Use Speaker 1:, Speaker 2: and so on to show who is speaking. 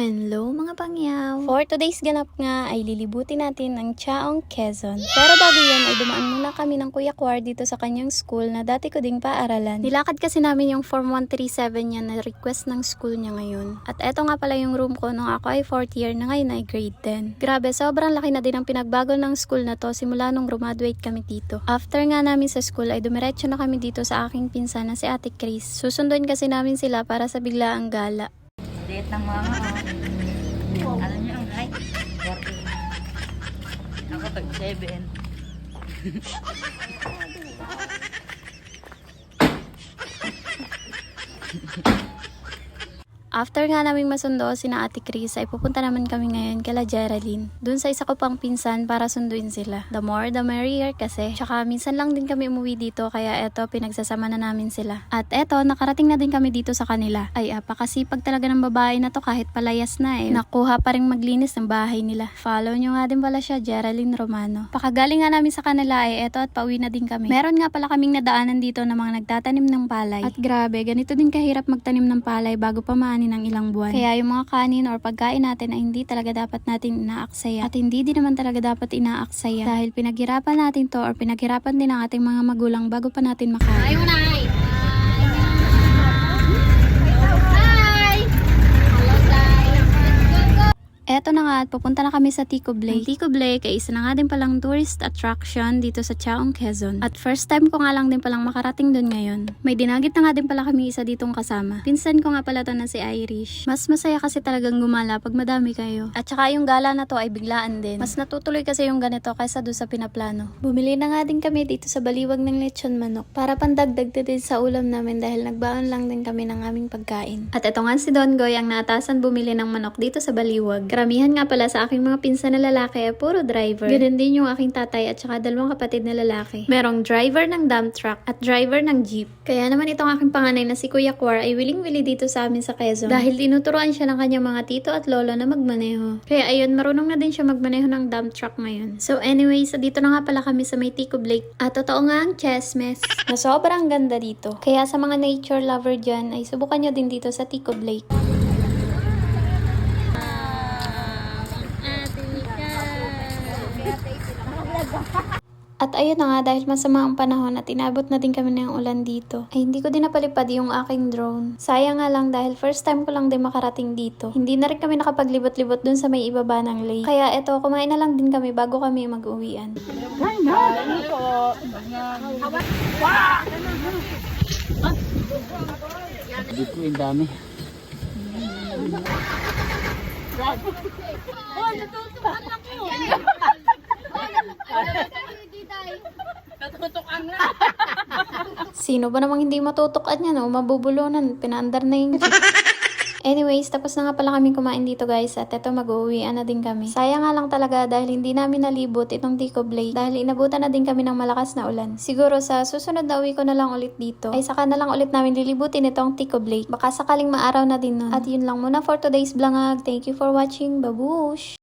Speaker 1: Hello mga pangyaw! For today's ganap nga ay lilibutin natin ang Chaong Quezon. Pero bago yan ay dumaan muna kami ng Kuya Kwar dito sa kanyang school na dati ko ding paaralan. Nilakad kasi namin yung Form 137 niya na request ng school niya ngayon. At eto nga pala yung room ko nung ako ay 4th year na ngayon ay grade 10. Grabe, sobrang laki na din ang pinagbago ng school na to simula nung graduate kami dito. After nga namin sa school ay dumiretso na kami dito sa aking pinsan na si Ate Chris. Susunduin kasi namin sila para sa biglaang gala.
Speaker 2: Liit ng mga oh. Alam niyo ang height? 40. Ako tag 7.
Speaker 1: After nga naming masundo sina Ate Chris ay pupunta naman kami ngayon kala Geraldine. Dun sa isa ko pang pinsan para sunduin sila. The more the merrier kasi. Tsaka minsan lang din kami umuwi dito kaya eto pinagsasama na namin sila. At eto nakarating na din kami dito sa kanila. Ay apakasipag talaga ng babae na to kahit palayas na eh. Nakuha pa rin maglinis ng bahay nila. Follow nyo nga din pala siya Geraldine Romano. Pakagaling nga namin sa kanila ay eto at pauwi na din kami. Meron nga pala kaming nadaanan dito ng mga nagtatanim ng palay. At grabe, ganito din kahirap magtanim ng palay bago pa maani ng ilang buwan. Kaya yung mga kanin or pagkain natin ay hindi talaga dapat natin inaaksaya. At hindi din naman talaga dapat inaaksaya. Dahil pinaghirapan natin to or pinaghirapan din ang ating mga magulang bago pa natin makain.
Speaker 2: Ayaw na
Speaker 1: Eto na nga at pupunta na kami sa Tico Blake. Ang Tico Blake ay isa na nga din palang tourist attraction dito sa Chaong Quezon. At first time ko nga lang din palang makarating doon ngayon. May dinagit na nga din pala kami isa ditong kasama. Pinsan ko nga pala to na si Irish. Mas masaya kasi talagang gumala pag madami kayo. At saka yung gala na to ay biglaan din. Mas natutuloy kasi yung ganito kaysa doon sa pinaplano. Bumili na nga din kami dito sa baliwag ng lechon manok para pandagdag din sa ulam namin dahil nagbaon lang din kami ng aming pagkain. At eto nga si Don Goy ang naatasan bumili ng manok dito sa baliwag. Karamihan nga pala sa aking mga pinsan na lalaki ay puro driver. Ganun din yung aking tatay at saka dalawang kapatid na lalaki. Merong driver ng dump truck at driver ng jeep. Kaya naman itong aking panganay na si Kuya Kwar ay willing-willy dito sa amin sa Quezon. Dahil tinuturuan siya ng kanyang mga tito at lolo na magmaneho. Kaya ayun, marunong na din siya magmaneho ng dump truck ngayon. So anyways, dito na nga pala kami sa may Tico Blake. At totoo nga ang chesmes na sobrang ganda dito. Kaya sa mga nature lover dyan ay subukan nyo din dito sa Tico Blake. At ayun na nga, dahil masama ang panahon at inabot na din kami ng ulan dito, ay hindi ko din napalipad yung aking drone. Sayang nga lang dahil first time ko lang din makarating dito. Hindi na rin kami nakapaglibot-libot dun sa may ibaba ng lake. Kaya eto, kumain na lang din kami bago kami mag-uwian.
Speaker 3: Dito yung dami.
Speaker 1: Sino ba namang hindi matutukan yan o mabubulunan? Pinaandar na yung. Anyways, tapos na nga pala kami kumain dito guys at eto mag-uwian na din kami. Sayang nga lang talaga dahil hindi namin nalibot itong Tico Blade dahil inabutan na din kami ng malakas na ulan. Siguro sa susunod na uwi ko na lang ulit dito ay saka na lang ulit namin lilibutin itong Tico Blade. Baka sakaling maaraw na din nun. At yun lang muna for today's vlog. Thank you for watching. Babush!